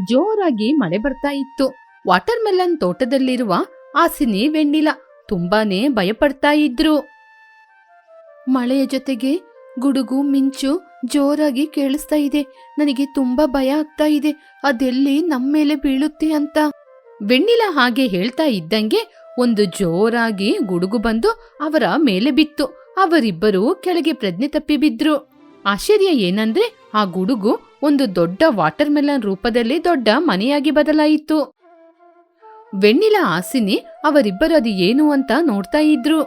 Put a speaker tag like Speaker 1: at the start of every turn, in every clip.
Speaker 1: ಜೋರಾಗಿ ಮಳೆ ಬರ್ತಾ ಇತ್ತು. ವಾಟರ್ ಮೆಲನ್ ತೋಟದಲ್ಲಿರುವ ಆಸಿನಿ ವೆಣ್ಣಿಲ ತುಂಬಾನೇ ಭಯಪಡ್ತಾ ಇದ್ರು. ಮಳೆಯ ಜೊತೆಗೆ ಗುಡುಗು, ಮಿಂಚು ಜೋರಾಗಿ ಕೇಳಿಸ್ತಾ ಇದೆ. ನನಗೆ ತುಂಬಾ ಭಯ ಆಗ್ತಾ ಇದೆ. ಅದೆಲ್ಲಿ ನಮ್ಮ ಮೇಲೆ ಬೀಳುತ್ತೆ ಅಂತ. ವೆಣ್ಣಿಲ ಹಾಗೆ ಹೇಳ್ತಾ ಇದ್ದಂಗೆ ಒಂದು ಜೋರಾಗಿ ಗುಡುಗು ಬಂದು ಅವರ ಮೇಲೆ ಬಿತ್ತು. ಅವರಿಬ್ಬರು ಕೆಳಗೆ ಪ್ರಜ್ಞೆ ತಪ್ಪಿ ಬಿದ್ರು. ಆಶ್ಚರ್ಯ ಏನಂದ್ರೆ ಆ ಗುಡುಗು ಒಂದು ದೊಡ್ಡ ವಾಟರ್ ಮೆಲನ್ ರೂಪದಲ್ಲಿ ದೊಡ್ಡ ಮನೆಯಾಗಿ ಬದಲಾಯಿತು. ವೆಣ್ಣಿಲ ಆಸಿನಿ ಅವರಿಬ್ಬರು ಅದು ಏನು ಅಂತ ನೋಡ್ತಾ ಇದ್ರು.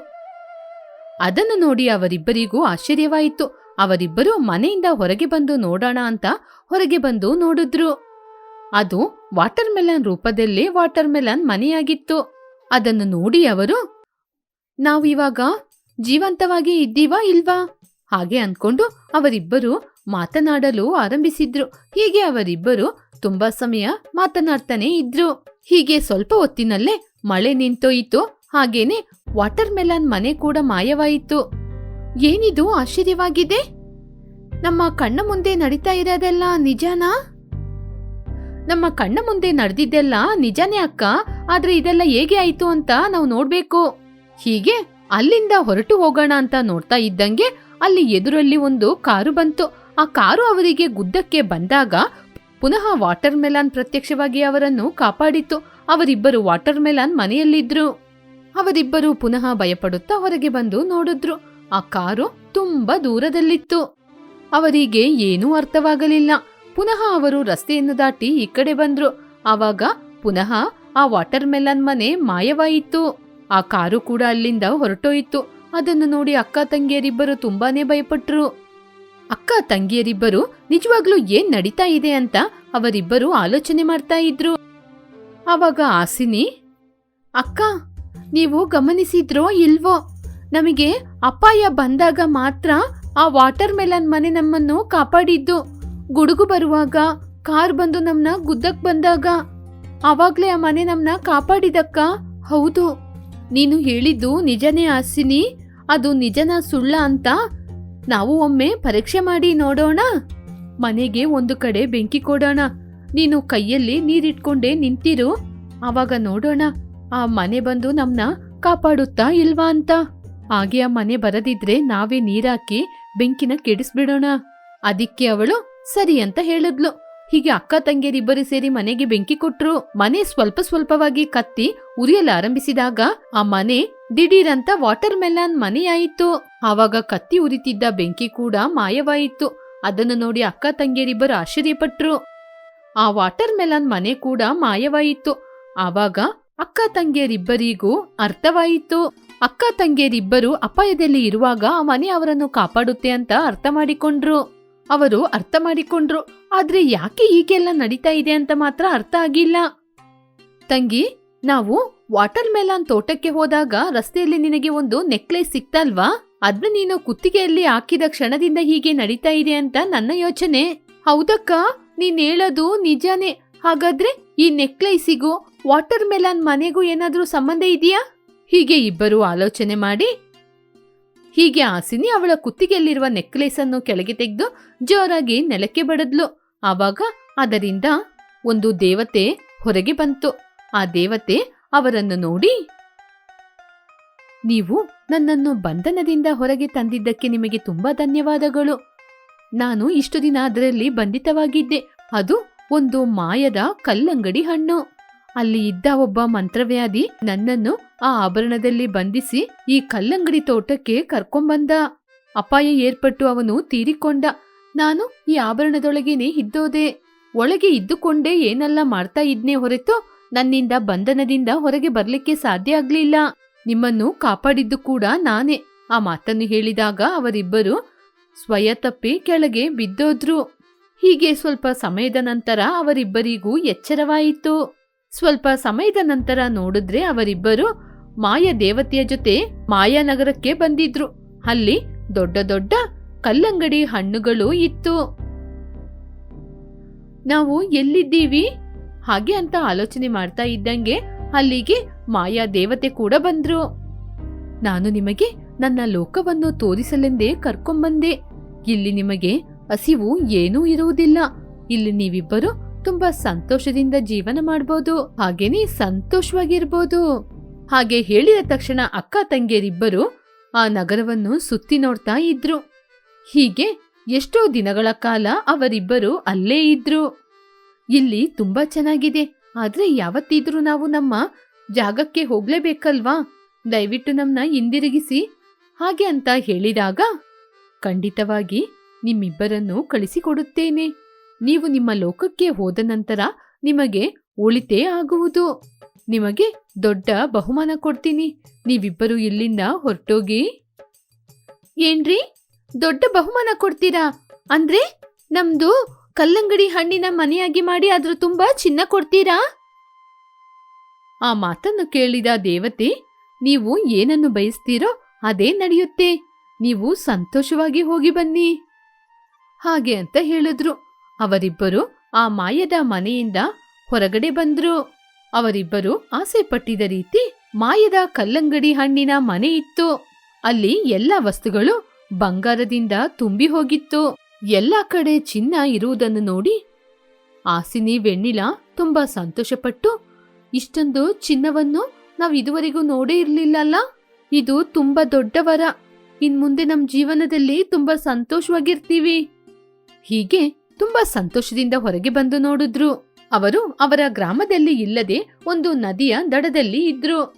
Speaker 1: ಅದನ್ನು ನೋಡಿ ಅವರಿಬ್ಬರಿಗೂ ಆಶ್ಚರ್ಯವಾಯಿತು. ಅವರಿಬ್ಬರು ಮನೆಯಿಂದ ಹೊರಗೆ ಬಂದು ನೋಡೋಣ ಅಂತ ಹೊರಗೆ ಬಂದು ನೋಡಿದ್ರು. ಅದು ವಾಟರ್ ಮೆಲನ್ ರೂಪದಲ್ಲಿ ವಾಟರ್ ಮೆಲನ್ ಮನೆಯಾಗಿತ್ತು. ಅದನ್ನು ನೋಡಿ ಅವರು, ನಾವು ಇವಾಗ ಜೀವಂತವಾಗಿ ಇದ್ದೀವಾ ಇಲ್ವಾ? ಹಾಗೆ ಅಂದ್ಕೊಂಡು ಅವರಿಬ್ಬರು ಮಾತನಾಡಲು ಆರಂಭಿಸಿದ್ರು. ಹೀಗೆ ಅವರಿಬ್ಬರು ತುಂಬಾ ಸಮಯ ಮಾತನಾಡ್ತಾನೆ ಇದ್ರು. ಹೀಗೆ ಸ್ವಲ್ಪ ಹೊತ್ತಿನಲ್ಲೇ ಮಳೆ ನಿಂತೋಯಿತು. ಹಾಗೇನೆ ವಾಟರ್ ಮೆಲನ್ ಮನೆ ಕೂಡ ಮಾಯವಾಯಿತು. ಏನಿದು ಆಶ್ಚರ್ಯವಾಗಿದೆ? ನಮ್ಮ ಕಣ್ಣ ಮುಂದೆ ನಡೀತಾ ಇರೋದೆಲ್ಲ ನಿಜಾನಾ? ನಮ್ಮ ಕಣ್ಣ ಮುಂದೆ ನಡೆದಿದ್ದೆಲ್ಲ ನಿಜನೇ ಅಕ್ಕ? ಆದ್ರೆ ಇದೆಲ್ಲ ಹೇಗೆ ಆಯ್ತು ಅಂತ ನಾವು ನೋಡ್ಬೇಕು. ಹೀಗೆ ಅಲ್ಲಿಂದ ಹೊರಟು ಹೋಗೋಣ ಅಂತ ನೋಡ್ತಾ ಇದ್ದಂಗೆ ಅಲ್ಲಿ ಎದುರಲ್ಲಿ ಒಂದು ಕಾರು ಬಂತು. ಆ ಕಾರು ಅವರಿಗೆ ಗುದ್ದಕ್ಕೆ ಬಂದಾಗ ಪುನಃ ವಾಟರ್ ಮೆಲಾನ್ ಪ್ರತ್ಯಕ್ಷವಾಗಿ ಅವರನ್ನು ಕಾಪಾಡಿತು ಅವರಿಬ್ಬರು ವಾಟರ್ ಮೆಲಾನ್ ಮನೆಯಲ್ಲಿದ್ರು. ಅವರಿಬ್ಬರು ಪುನಃ ಭಯಪಡುತ್ತಾ ಹೊರಗೆ ಬಂದು ನೋಡಿದ್ರು. ಆ ಕಾರು ತುಂಬಾ ದೂರದಲ್ಲಿತ್ತು. ಅವರಿಗೆ ಏನೂ ಅರ್ಥವಾಗಲಿಲ್ಲ. ಪುನಃ ಅವರು ರಸ್ತೆಯನ್ನು ದಾಟಿ ಈ ಕಡೆ ಬಂದ್ರು. ಆವಾಗ ಪುನಃ ಆ ವಾಟರ್ ಮೆಲನ್ ಮನೆ ಮಾಯವಾಯಿತು. ಆ ಕಾರು ಕೂಡ ಅಲ್ಲಿಂದ ಹೊರಟೋಯಿತು. ಅದನ್ನು ನೋಡಿ ಅಕ್ಕ ತಂಗಿಯರಿಬ್ಬರು ತುಂಬಾನೇ ಭಯಪಟ್ರು. ಅಕ್ಕ ತಂಗಿಯರಿಬ್ಬರು ನಿಜವಾಗ್ಲೂ ಏನ್ ನಡೀತಾ ಇದೆ ಅಂತ ಅವರಿಬ್ಬರು ಆಲೋಚನೆ ಮಾಡ್ತಾ ಇದ್ರು. ಆವಾಗ ಆಸಿನಿ, ಅಕ್ಕ, ನೀವು ಗಮನಿಸಿದ್ರೋ ಇಲ್ವೋ? ನಮಗೆ ಅಪಾಯ ಬಂದಾಗ ಮಾತ್ರ ಆ ವಾಟರ್ ಮೆಲನ್ ಮನೆ ನಮ್ಮನ್ನು ಕಾಪಾಡಿದ್ದು. ಗುಡುಗು ಬರುವಾಗ ಕಾರ್ ಬಂದು ನಮ್ನ ಗುದ್ದಕ್ ಬಂದಾಗ. ಅವಾಗ್ಲೇ ಆ ಮನೆ ನಮ್ನ ಕಾಪಾಡಿದಕ್ಕ? ಹೌದು. ನೀನು ಹೇಳಿದ್ದು ನಿಜನೇ ಆಸಿನಿ. ಅದು ನಿಜನ ಸುಳ್ಳ ಅಂತ ನಾವು ಒಮ್ಮೆ ಪರೀಕ್ಷೆ ಮಾಡಿ ನೋಡೋಣ. ಮನೆಗೆ ಒಂದು ಕಡೆ ಬೆಂಕಿ ಕೊಡೋಣ. ನೀನು ಕೈಯಲ್ಲಿ ನೀರಿಟ್ಕೊಂಡೇ ನಿಂತಿರು. ಆವಾಗ ನೋಡೋಣ. ಆ ಮನೆ ಬಂದು ನಮ್ನ ಕಾಪಾಡುತ್ತಾ ಇಲ್ವಾ ಅಂತ. ಹಾಗೆ ಆ ಮನೆ ಬರದಿದ್ರೆ ನಾವೇ ನೀರಾಕಿ ಬೆಂಕಿನ ಕೆಡಿಸ್ಬಿಡೋಣ. ಅದಕ್ಕೆ ಅವಳು ಸರಿ ಅಂತ ಹೇಳಿದ್ಲು. ಹೀಗೆ ಅಕ್ಕ ತಂಗಿಯರಿಬ್ಬರು ಸೇರಿ ಮನೆಗೆ ಬೆಂಕಿ ಕೊಟ್ರು. ಮನೆ ಸ್ವಲ್ಪ ಸ್ವಲ್ಪವಾಗಿ ಕತ್ತಿ ಉರಿಯಲಾರಂಭಿಸಿದಾಗ ಆ ಮನೆ ದಿಢೀರಂತ ವಾಟರ್ ಮೆಲಾನ್ ಮನೆಯಾಯಿತು. ಆವಾಗ ಕತ್ತಿ ಉರಿತಿದ್ದ ಬೆಂಕಿ ಕೂಡ ಮಾಯವಾಯಿತು. ಅದನ್ನು ನೋಡಿ ಅಕ್ಕ ತಂಗಿಯರಿಬ್ಬರು ಆಶ್ಚರ್ಯಪಟ್ರು. ಆ ವಾಟರ್ ಮೆಲನ್ ಮನೆ ಕೂಡ ಮಾಯವಾಯಿತು. ಆವಾಗ ಅಕ್ಕ ತಂಗಿಯರಿಬ್ಬರಿಗೂ ಅರ್ಥವಾಯಿತು. ಅಕ್ಕ ತಂಗಿಯರಿಬ್ಬರು ಅಪಾಯದಲ್ಲಿ ಇರುವಾಗ ಆ ಮನೆ ಅವರನ್ನು ಕಾಪಾಡುತ್ತೆ ಅಂತ ಅರ್ಥ ಮಾಡಿಕೊಂಡ್ರು. ಅವರು ಅರ್ಥ ಮಾಡಿಕೊಂಡ್ರು. ಆದ್ರೆ ಯಾಕೆ ಹೀಗೆಲ್ಲ ನಡೀತಾ ಇದೆ ಅಂತ ಮಾತ್ರ ಅರ್ಥ ಆಗಿಲ್ಲ. ತಂಗಿ, ನಾವು ವಾಟರ್ ಮೆಲಾನ್ ತೋಟಕ್ಕೆ ಹೋದಾಗ ರಸ್ತೆಯಲ್ಲಿ ನಿನಗೆ ಒಂದು ನೆಕ್ಲೆಸ್ ಸಿಕ್ತಲ್ವಾ? ಅದ್ನ ನೀನು ಕುತ್ತಿಗೆಯಲ್ಲಿ ಹಾಕಿದ ಕ್ಷಣದಿಂದ ಹೀಗೆ ನಡೀತಾ ಇದೆ ಅಂತ ನನ್ನ ಯೋಚನೆ. ಹೌದಕ್ಕ? ನೀನ್ ಹೇಳೋದು ನಿಜಾನೇ. ಹಾಗಾದ್ರೆ ಈ ನೆಕ್ಲೈಸಿಗೂ, ವಾಟರ್ ಮೆಲನ್ ಮನೆಗೂ ಏನಾದ್ರೂ ಸಂಬಂಧ ಇದೆಯಾ? ಹೀಗೆ ಇಬ್ಬರು ಆಲೋಚನೆ ಮಾಡಿ. ಹೀಗೆ ಆಸಿನಿ ಅವಳ ಕುತ್ತಿಗೆಯಲ್ಲಿರುವ ನೆಕ್ಲೆಸ್ ಅನ್ನು ಕೆಳಗೆ ತೆಗೆದು ಜೋರಾಗಿ ನೆಲಕ್ಕೆ ಬಡದ್ಲು. ಆವಾಗ ಅದರಿಂದ ಒಂದು ದೇವತೆ ಹೊರಗೆ ಬಂತು. ಆ ದೇವತೆ ಅವರನ್ನು ನೋಡಿ, ನೀವು ನನ್ನನ್ನು ಬಂಧನದಿಂದ ಹೊರಗೆ ತಂದಿದ್ದಕ್ಕೆ ನಿಮಗೆ ತುಂಬಾ ಧನ್ಯವಾದಗಳು. ನಾನು ಇಷ್ಟು ದಿನ ಅದರಲ್ಲಿ ಬಂಧಿತವಾಗಿದ್ದೆ. ಅದು ಒಂದು ಮಾಯದ ಕಲ್ಲಂಗಡಿ ಹಣ್ಣು. ಅಲ್ಲಿ ಇದ್ದ ಒಬ್ಬ ಮಂತ್ರವ್ಯಾಧಿ ನನ್ನನ್ನು ಆ ಆಭರಣದಲ್ಲಿ ಬಂಧಿಸಿ ಈ ಕಲ್ಲಂಗಡಿ ತೋಟಕ್ಕೆ ಕರ್ಕೊಂಬಂದ. ಅಪಾಯ ಏರ್ಪಟ್ಟು ಅವನು ತೀರಿಕೊಂಡ. ನಾನು ಈ ಆಭರಣದೊಳಗೇನೆ ಇದ್ದೋದೆ. ಒಳಗೆ ಇದ್ದುಕೊಂಡೇ ಏನೆಲ್ಲ ಮಾಡ್ತಾ ಇದ್ನೇ ಹೊರತು ನನ್ನಿಂದ ಬಂಧನದಿಂದ ಹೊರಗೆ ಬರಲಿಕ್ಕೆ ಸಾಧ್ಯ ಆಗ್ಲಿಲ್ಲ. ನಿಮ್ಮನ್ನು ಕಾಪಾಡಿದ್ದು ಕೂಡ ನಾನೇ. ಆ ಮಾತನ್ನು ಹೇಳಿದಾಗ ಅವರಿಬ್ಬರು ಸ್ವಯ ತಪ್ಪಿ ಕೆಳಗೆ ಬಿದ್ದೋದ್ರು. ಹೀಗೆ ಸ್ವಲ್ಪ ಸಮಯದ ನಂತರ ಅವರಿಬ್ಬರಿಗೂ ಎಚ್ಚರವಾಯಿತು. ಸ್ವಲ್ಪ ಸಮಯದ ನಂತರ ನೋಡಿದ್ರೆ ಅವರಿಬ್ಬರು ಮಾಯ ದೇವತೆಯ ಜೊತೆ ಮಾಯಾನಗರಕ್ಕೆ ಬಂದಿದ್ರು. ಅಲ್ಲಿ ದೊಡ್ಡ ದೊಡ್ಡ ಕಲ್ಲಂಗಡಿ ಹಣ್ಣುಗಳು ಇತ್ತು. ನಾವು ಎಲ್ಲಿದ್ದೀವಿ? ಹಾಗೆ ಅಂತ ಆಲೋಚನೆ ಮಾಡ್ತಾ ಇದ್ದಂಗೆ ಅಲ್ಲಿಗೆ ಮಾಯಾ ದೇವತೆ ಕೂಡ ಬಂದ್ರು. ನಾನು ನಿಮಗೆ ನನ್ನ ಲೋಕವನ್ನು ತೋರಿಸಲೆಂದೇ ಕರ್ಕೊಂಬಂದೆ. ಇಲ್ಲಿ ನಿಮಗೆ ಹಸಿವು ಏನೂ ಇರುವುದಿಲ್ಲ. ಇಲ್ಲಿ ನೀವಿಬ್ಬರು ತುಂಬಾ ಸಂತೋಷದಿಂದ ಜೀವನ ಮಾಡಬಹುದು ಹಾಗೇನೆ ಸಂತೋಷವಾಗಿರ್ಬೋದು. ಹಾಗೆ ಹೇಳಿದ ತಕ್ಷಣ ಅಕ್ಕ ತಂಗಿಯರಿಬ್ಬರು ಆ ನಗರವನ್ನು ಸುತ್ತಿ ನೋಡ್ತಾ ಇದ್ರು. ಹೀಗೆ ಎಷ್ಟೋ ದಿನಗಳ ಕಾಲ ಅವರಿಬ್ಬರು ಅಲ್ಲೇ ಇದ್ರು. ಇಲ್ಲಿ ತುಂಬಾ ಚೆನ್ನಾಗಿದೆ. ಆದ್ರೆ ಯಾವತ್ತಿದ್ರೂ ನಾವು ನಮ್ಮ ಜಾಗಕ್ಕೆ ಹೋಗ್ಲೇಬೇಕಲ್ವಾ? ದಯವಿಟ್ಟು ನಮ್ಮನ್ನ ಹಿಂದಿರುಗಿಸಿ. ಹಾಗೆ ಅಂತ ಹೇಳಿದಾಗ, ಖಂಡಿತವಾಗಿ ನಿಮ್ಮಿಬ್ಬರನ್ನು ಕಳಿಸಿಕೊಡುತ್ತೇನೆ. ನೀವು ನಿಮ್ಮ ಲೋಕಕ್ಕೆ ಹೋದ ನಂತರ ನಿಮಗೆ ಉಳಿತೇ ಆಗುವುದು. ನಿಮಗೆ ದೊಡ್ಡ ಬಹುಮಾನ ಕೊಡ್ತೀನಿ. ನೀವಿಬ್ಬರು ಇಲ್ಲಿಂದ ಹೊರಟೋಗಿ. ಏನ್ರಿ? ದೊಡ್ಡ ಬಹುಮಾನ ಕೊಡ್ತೀರಾ? ಅಂದ್ರೆ ನಮ್ದು ಕಲ್ಲಂಗಡಿ ಹಣ್ಣಿನ ಮನೆಯಾಗಿ ಮಾಡಿ ಅದ್ರ ತುಂಬಾ ಚಿನ್ನ ಕೊಡ್ತೀರಾ? ಆ ಮಾತನ್ನು ಕೇಳಿದ ದೇವತೆ, ನೀವು ಏನನ್ನು ಬಯಸ್ತೀರೋ ಅದೇ ನಡೆಯುತ್ತೆ. ನೀವು ಸಂತೋಷವಾಗಿ ಹೋಗಿ ಬನ್ನಿ. ಹಾಗೆ ಅಂತ ಹೇಳಿದ್ರು. ಅವರಿಬ್ಬರು ಆ ಮಾಯದ ಮನೆಯಿಂದ ಹೊರಗಡೆ ಬಂದ್ರು. ಅವರಿಬ್ಬರು ಆಸೆ ಪಟ್ಟಿದ ರೀತಿ ಮಾಯದ ಕಲ್ಲಂಗಡಿ ಹಣ್ಣಿನ ಮನೆ ಇತ್ತು. ಅಲ್ಲಿ ಎಲ್ಲ ವಸ್ತುಗಳು ಬಂಗಾರದಿಂದ ತುಂಬಿ ಹೋಗಿತ್ತು. ಎಲ್ಲ ಕಡೆ ಚಿನ್ನ ಇರುವುದನ್ನು ನೋಡಿ ಆಸಿನಿ, ವೆಣ್ಣಿಲ ತುಂಬಾ ಸಂತೋಷಪಟ್ಟು ಇಷ್ಟೊಂದು ಚಿನ್ನವನ್ನು ನಾವು ಇದುವರೆಗೂ ನೋಡೇ ಇರಲಿಲ್ಲಲ್ಲ? ಇದು ತುಂಬಾ ದೊಡ್ಡ ವರ. ಇನ್ಮುಂದೆ ನಮ್ಮ ಜೀವನದಲ್ಲಿ ತುಂಬಾ ಸಂತೋಷವಾಗಿರ್ತೀವಿ. ಹೀಗೆ ತುಂಬಾ ಸಂತೋಷದಿಂದ ಹೊರಗೆ ಬಂದು ನೋಡಿದ್ರು. ಅವರು ಅವರ ಗ್ರಾಮದಲ್ಲಿ ಇಲ್ಲದೆ ಒಂದು ನದಿಯ ದಡದಲ್ಲಿ ಇದ್ರು.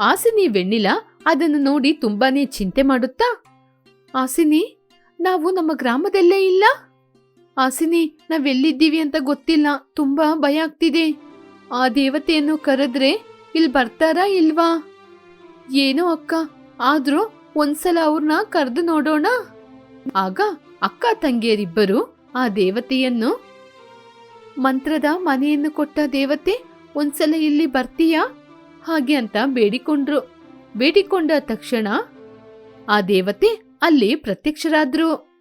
Speaker 1: ಆಸಿನಿ ವೆಣ್ಣಿಲ ಅದನ್ನು ನೋಡಿ ತುಂಬಾನೇ ಚಿಂತೆ ಮಾಡುತ್ತಾ? ಆಸಿನಿ, ನಾವು ನಮ್ಮ ಗ್ರಾಮದಲ್ಲೇ ಇಲ್ಲ? ಆಸಿನಿ, ನಾವೆಲ್ಲಿದ್ದೀವಿ ಅಂತ ಗೊತ್ತಿಲ್ಲ. ತುಂಬಾ ಭಯ ಆಗ್ತಿದೆ. ಆ ದೇವತೆಯನ್ನು ಕರೆದ್ರೆ ಇಲ್ಲಿ ಬರ್ತಾರಾ ಇಲ್ವಾ? ಏನೋ ಅಕ್ಕ, ಆದ್ರೂ ಒಂದ್ಸಲ ಅವ್ರನ್ನ ಕರೆದು ನೋಡೋಣ. ಆಗ ಅಕ್ಕ ತಂಗಿಯರಿಬ್ಬರು ಆ ದೇವತೆಯನ್ನು, ಮಂತ್ರದ ಮನೆಯನ್ನು ಕೊಟ್ಟ ದೇವತೆ, ಒಂದ್ಸಲ ಇಲ್ಲಿ ಬರ್ತೀಯಾ? ಹಾಗೆ ಅಂತ ಬೇಡಿಕೊಂಡ್ರು. ಬೇಡಿಕೊಂಡ ತಕ್ಷಣ ಆ ದೇವತೆ ಅಲ್ಲಿ ಪ್ರತ್ಯಕ್ಷರಾದ್ರು.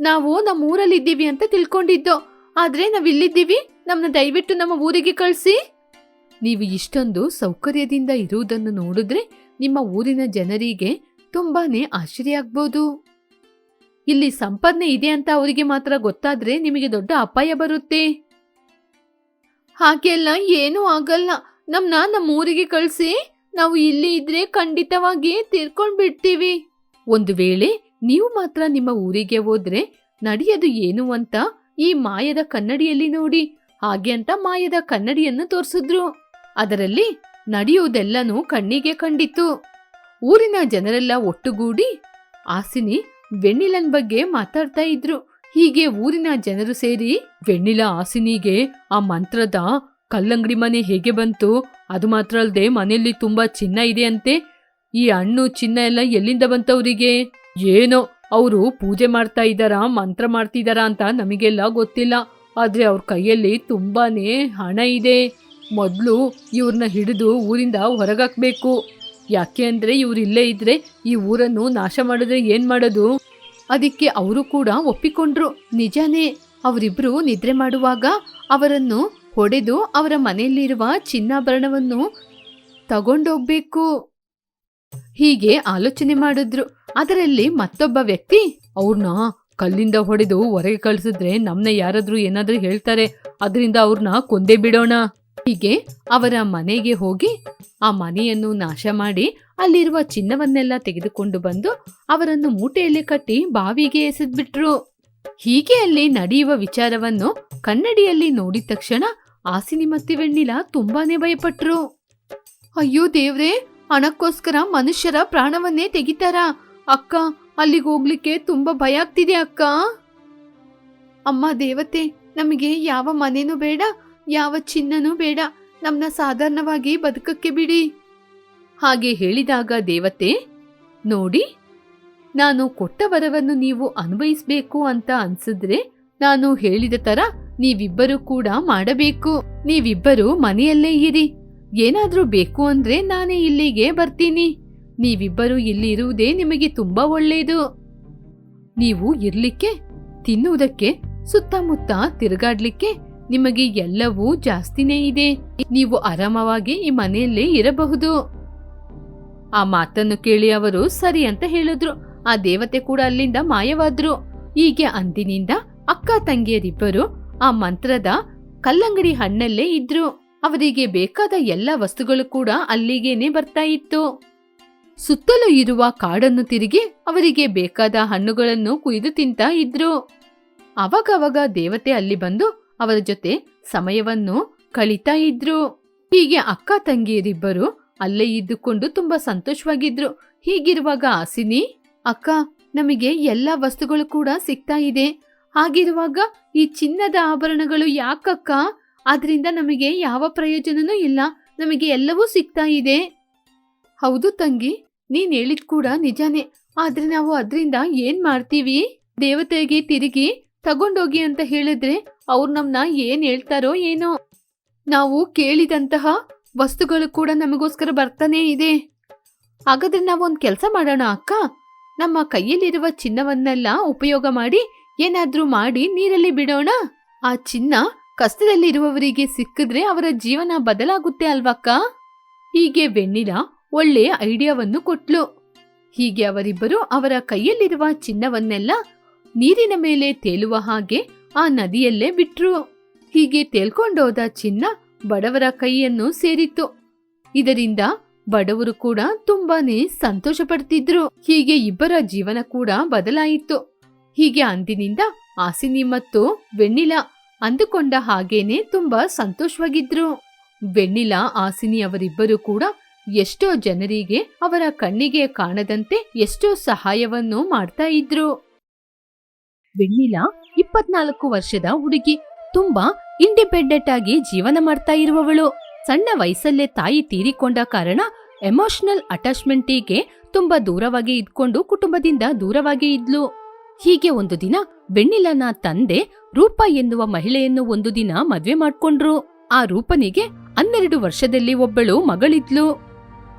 Speaker 1: ನಾವು ನಮ್ಮೂರಲ್ಲಿದ್ದೀವಿ ಅಂತ ತಿಳ್ಕೊಂಡಿದ್ದೋ. ಆದ್ರೆ ನಾವಿಲ್ಲಿದ್ದೀವಿ. ನಮ್ಮನ್ನ ದಯವಿಟ್ಟು ನಮ್ಮ ಊರಿಗೆ ಕಳಿಸಿ. ನೀವು ಇಷ್ಟೊಂದು ಸೌಕರ್ಯದಿಂದ ಇರುವುದನ್ನು ನೋಡಿದ್ರೆ ನಿಮ್ಮ ಊರಿನ ಜನರಿಗೆ ತುಂಬಾನೇ ಆಶ್ಚರ್ಯ ಆಗ್ಬೋದು ಇಲ್ಲಿ ಸಂಪಾದನೆ ಇದೆ ಅಂತ ಅವರಿಗೆ ಮಾತ್ರ ಗೊತ್ತಾದ್ರೆ ನಿಮಗೆ ದೊಡ್ಡ ಅಪಾಯ ಬರುತ್ತೆ. ಹಾಗೆಲ್ಲ ಏನೂ ಆಗಲ್ಲ. ನಮ್ಮನ್ನ ನಮ್ಮ ಊರಿಗೆ ಕಳಿಸಿ. ನಾವು ಇಲ್ಲಿ ಇದ್ರೆ ಖಂಡಿತವಾಗಿ ತೀರ್ಕೊಂಡ್ ಬಿಡ್ತೀವಿ ಒಂದು ವೇಳೆ ನೀವು ಮಾತ್ರ ನಿಮ್ಮ ಊರಿಗೆ ಹೋದ್ರೆ ನಡೆಯೋದು ಏನು ಅಂತ ಈ ಮಾಯದ ಕನ್ನಡಿಯಲ್ಲಿ ನೋಡಿ. ಹಾಗೆ ಅಂತ ಮಾಯದ ಕನ್ನಡಿಯನ್ನು ತೋರಿಸಿದ್ರು. ಅದರಲ್ಲಿ ನಡೆಯುವುದೆಲ್ಲನೂ ಕಣ್ಣಿಗೆ ಕಂಡಿತ್ತು. ಊರಿನ ಜನರೆಲ್ಲ ಒಟ್ಟುಗೂಡಿ ಆಸಿನಿ ವೆಣ್ಣಿಲನ್ ಬಗ್ಗೆ ಮಾತಾಡ್ತಾ ಇದ್ರು. ಹೀಗೆ ಊರಿನ ಜನರು ಸೇರಿ ವೆಣ್ಣಿಲ ಆಸಿನಿಗೆ ಆ ಮಂತ್ರದ ಕಲ್ಲಂಗಡಿ ಮನೆ ಹೇಗೆ ಬಂತು? ಅದು ಮಾತ್ರ ಅಲ್ಲದೆ ಮನೆಯಲ್ಲಿ ತುಂಬಾ ಚಿನ್ನ ಇದೆ ಅಂತೆ. ಈ ಹಣ್ಣು ಚಿನ್ನ ಎಲ್ಲ ಎಲ್ಲಿಂದ ಬಂತವರಿಗೆ? ಏನೋ, ಅವರು ಪೂಜೆ ಮಾಡ್ತಾ ಇದ್ದಾರಾ, ಮಂತ್ರ ಮಾಡ್ತಿದಾರಾ ಅಂತ ನಮಗೆಲ್ಲ ಗೊತ್ತಿಲ್ಲ. ಆದ್ರೆ ಅವ್ರ ಕೈಯಲ್ಲಿ ತುಂಬಾ ಹಣ ಇದೆ. ಮೊದಲು ಇವ್ರನ್ನ ಹಿಡಿದು ಊರಿಂದ ಹೊರಗಾಕಬೇಕು. ಯಾಕೆ ಅಂದರೆ ಇವ್ರು ಇಲ್ಲೇ ಇದ್ದರೆ ಈ ಊರನ್ನು ನಾಶ ಮಾಡಿದ್ರೆ ಏನು ಮಾಡೋದು? ಅದಕ್ಕೆ ಅವರು ಕೂಡ ಒಪ್ಪಿಕೊಂಡ್ರು. ನಿಜಾನೇ ಅವರಿಬ್ಬರು ನಿದ್ರೆ ಮಾಡುವಾಗ ಅವರನ್ನು ಹೊಡೆದು ಅವರ ಮನೆಯಲ್ಲಿರುವ ಚಿನ್ನಾಭರಣವನ್ನು ತಗೊಂಡೋಗ್ಬೇಕು. ಹೀಗೆ ಆಲೋಚನೆ ಮಾಡಿದ್ರು. ಅದರಲ್ಲಿ ಮತ್ತೊಬ್ಬ ವ್ಯಕ್ತಿ ಅವ್ರನ್ನ ಕಲ್ಲಿಂದ ಹೊಡೆದು ಹೊರಗೆ ಕಳಿಸಿದ್ರೆ ನಮ್ನ ಯಾರಾದ್ರೂ ಏನಾದ್ರೂ ಹೇಳ್ತಾರೆ. ಅದರಿಂದ ಅವ್ರನ್ನ ಕೊಂದೇ ಬಿಡೋಣ. ಹೀಗೆ ಅವರ ಮನೆಗೆ ಹೋಗಿ ಆ ಮನೆಯನ್ನು ನಾಶ ಮಾಡಿ ಅಲ್ಲಿರುವ ಚಿನ್ನವನ್ನೆಲ್ಲ ತೆಗೆದುಕೊಂಡು ಬಂದು ಅವರನ್ನು ಮೂಟೆಯಲ್ಲಿ ಕಟ್ಟಿ ಬಾವಿಗೆ ಎಸೆದ್ಬಿಟ್ರು. ಹೀಗೆ ಅಲ್ಲಿ ನಡೆಯುವ ವಿಚಾರವನ್ನು ಕನ್ನಡಿಯಲ್ಲಿ ನೋಡಿದ ತಕ್ಷಣ ಆಸಿನಿ ಮತ್ತೆ ವೆಣ್ಣಿಲ ತುಂಬಾನೇ ಭಯಪಟ್ರು. ಅಯ್ಯೋ ದೇವ್ರೆ, ಹಣಕ್ಕೋಸ್ಕರ ಮನುಷ್ಯರ ಪ್ರಾಣವನ್ನೇ ತೆಗಿತಾರ? ಅಕ್ಕ ಅಲ್ಲಿಗೆ ಹೋಗ್ಲಿಕ್ಕೆ ತುಂಬಾ ಭಯ ಆಗ್ತಿದೆ ಅಕ್ಕ. ಅಮ್ಮ ದೇವತೆ, ನಮಗೆ ಯಾವ ಮನೆನೂ ಬೇಡ, ಯಾವ ಚಿನ್ನನೂ ಬೇಡ. ನಮ್ನ ಸಾಧಾರಣವಾಗಿ ಬದುಕಕ್ಕೆ ಬಿಡಿ. ಹಾಗೆ ಹೇಳಿದಾಗ ದೇವತೆ, ನೋಡಿ, ನಾನು ಕೊಟ್ಟ ವರವನ್ನು ನೀವು ಅನ್ವಯಿಸಬೇಕು ಅಂತ ಅನ್ಸಿದ್ರೆ ನಾನು ಹೇಳಿದ ತರ ನೀವಿಬ್ಬರು ಕೂಡ ಮಾಡಬೇಕು. ನೀವಿಬ್ಬರು ಮನೆಯಲ್ಲೇ ಇರಿ. ಏನಾದ್ರೂ ಬೇಕು ಅಂದ್ರೆ ನಾನೇ ಇಲ್ಲಿಗೆ ಬರ್ತೀನಿ. ನೀವಿಬ್ಬರು ಇಲ್ಲಿ ಇರುವುದೇ ನಿಮಗೆ ತುಂಬಾ ಒಳ್ಳೆಯದು. ನೀವು ಇರ್ಲಿಕ್ಕೆ, ತಿನ್ನುವುದಕ್ಕೆ, ಸುತ್ತಮುತ್ತ ತಿರುಗಾಡ್ಲಿಕ್ಕೆ ನಿಮಗೆ ಎಲ್ಲವೂ ಜಾಸ್ತಿನೇ ಇದೆ. ನೀವು ಆರಾಮವಾಗಿ ಈ ಮನೆಯಲ್ಲೇ ಇರಬಹುದು. ಆ ಮಾತನ್ನು ಕೇಳಿ ಅವರು ಸರಿ ಅಂತ ಹೇಳಿದ್ರು. ಆ ದೇವತೆ ಕೂಡ ಅಲ್ಲಿಂದ ಮಾಯವಾದ್ರು. ಹೀಗೆ ಅಂದಿನಿಂದ ಅಕ್ಕ ತಂಗಿಯರಿಬ್ಬರು ಆ ಮಂತ್ರದ ಕಲ್ಲಂಗಡಿ ಹಣ್ಣಲ್ಲೇ ಇದ್ರು. ಅವರಿಗೆ ಬೇಕಾದ ಎಲ್ಲ ವಸ್ತುಗಳು ಕೂಡ ಅಲ್ಲಿಗೇನೆ ಬರ್ತಾ ಇತ್ತು. ಸುತ್ತಲೂ ಇರುವ ಕಾಡನ್ನು ತಿರುಗಿ ಅವರಿಗೆ ಬೇಕಾದ ಹಣ್ಣುಗಳನ್ನು ಕುಯ್ದು ತಿಂತಾ ಇದ್ರು. ಅವಾಗವಾಗ ದೇವತೆ ಅಲ್ಲಿ ಬಂದು ಅವರ ಜೊತೆ ಸಮಯವನ್ನು ಕಳೀತಾ ಇದ್ರು. ಹೀಗೆ ಅಕ್ಕ ತಂಗಿಯರಿಬ್ಬರು ಅಲ್ಲೇ ಇದ್ದುಕೊಂಡು ತುಂಬಾ ಸಂತೋಷವಾಗಿದ್ರು. ಹೀಗಿರುವಾಗ ಆಸಿನಿ, ಅಕ್ಕ, ನಮಗೆ ಎಲ್ಲ ವಸ್ತುಗಳು ಕೂಡ ಸಿಗ್ತಾ ಇದೆ. ಹಾಗಿರುವಾಗ ಈ ಚಿನ್ನದ ಆಭರಣಗಳು ಯಾಕಕ್ಕ? ಅದರಿಂದ ನಮಗೆ ಯಾವ ಪ್ರಯೋಜನನೂ ಇಲ್ಲ. ನಮಗೆ ಎಲ್ಲವೂ ಸಿಗ್ತಾ ಇದೆ. ಹೌದು ತಂಗಿ ನೀನ್ ಹೇಳಿದ್ ಕೂಡ ನಿಜಾನೇ. ಆದ್ರೆ ನಾವು ಅದರಿಂದ ಏನ್ ಮಾಡ್ತೀವಿ? ದೇವತೆಗೆ ತಿರುಗಿ ತಗೊಂಡೋಗಿ ಅಂತ ಹೇಳಿದ್ರೆ ಅವ್ರು ನಮ್ನ ಏನ್ ಹೇಳ್ತಾರೋ ಏನೋ. ನಾವು ಕೇಳಿದಂತಹ ವಸ್ತುಗಳು ಕೂಡ ನಮಗೋಸ್ಕರ ಬರ್ತಾನೆ ಇದೆ. ಹಾಗಾದ್ರೆ ನಾವು ಒಂದ್ ಕೆಲಸ ಮಾಡೋಣ ಅಕ್ಕ? ನಮ್ಮ ಕೈಯಲ್ಲಿರುವ ಚಿನ್ನವನ್ನೆಲ್ಲ ಉಪಯೋಗ ಮಾಡಿ ಏನಾದ್ರೂ ಮಾಡಿ ನೀರಲ್ಲಿ ಬಿಡೋಣ? ಆ ಚಿನ್ನ ಕಷ್ಟದಲ್ಲಿರುವವರಿಗೆ ಸಿಕ್ಕಿದ್ರೆ ಅವರ ಜೀವನ ಬದಲಾಗುತ್ತೆ ಅಲ್ವಕ್ಕ? ಹೀಗೆ ವೆಣ್ಣಿಲ ಒಳ್ಳೆ ಐಡಿಯಾವನ್ನು ಕೊಟ್ಲು. ಹೀಗೆ ಅವರಿಬ್ಬರು ಅವರ ಕೈಯಲ್ಲಿರುವ ಚಿನ್ನವನ್ನೆಲ್ಲ ನೀರಿನ ಮೇಲೆ ತೇಲುವ ಹಾಗೆ ಆ ನದಿಯಲ್ಲೇ ಬಿಟ್ರು. ಹೀಗೆ ತೇಲ್ಕೊಂಡೋದ ಚಿನ್ನ ಬಡವರ ಕೈಯನ್ನು ಸೇರಿತ್ತು. ಇದರಿಂದ ಬಡವರು ಕೂಡ ತುಂಬಾನೇ ಸಂತೋಷ ಪಡ್ತಿದ್ರು ಹೀಗೆ ಇಬ್ಬರ ಜೀವನ ಕೂಡ ಬದಲಾಯಿತು. ಹೀಗೆ ಅಂದಿನಿಂದ ಆಸಿನಿ ಮತ್ತು ವೆಣ್ಣಿಲ ಅಂದುಕೊಂಡ ಹಾಗೇನೆ ತುಂಬಾ ಸಂತೋಷವಾಗಿದ್ರು. ವೆಣ್ಣಿಲ ಆಸಿನಿ ಅವರಿಬ್ಬರು ಕೂಡ ಎಷ್ಟೋ ಜನರಿಗೆ ಅವರ ಕಣ್ಣಿಗೆ ಕಾಣದಂತೆ ಎಷ್ಟೋ ಸಹಾಯವನ್ನು ಮಾಡ್ತಾ ಇದ್ರು. ವೆಣ್ಣಿಲಾ ಇಪ್ಪತ್ನಾಲ್ಕು ವರ್ಷದ ಹುಡುಗಿ. ತುಂಬಾ ಇಂಡಿಪೆಂಡೆಂಟ್ ಆಗಿ ಜೀವನ ಮಾಡ್ತಾ ಇರುವವಳು. ಸಣ್ಣ ವಯಸ್ಸಲ್ಲೇ ತಾಯಿ ತೀರಿಕೊಂಡ ಕಾರಣ ಎಮೋಷನಲ್ ಅಟ್ಯಾಚ್ಮೆಂಟಿಗೆ ತುಂಬಾ ದೂರವಾಗಿ ಇದ್ಕೊಂಡು ಕುಟುಂಬದಿಂದ ದೂರವಾಗಿ ಇದ್ಲು. ಹೀಗೆ ಒಂದು ದಿನ ಬೆಣ್ಣಿಲನ ತಂದೆ ರೂಪ ಎನ್ನುವ ಮಹಿಳೆಯನ್ನು ಒಂದು ದಿನ ಮದ್ವೆ ಮಾಡ್ಕೊಂಡ್ರು. ಆ ರೂಪನಿಗೆ ಹನ್ನೆರಡು ವರ್ಷದಲ್ಲಿ ಒಬ್ಬಳು ಮಗಳಿದ್ಲು.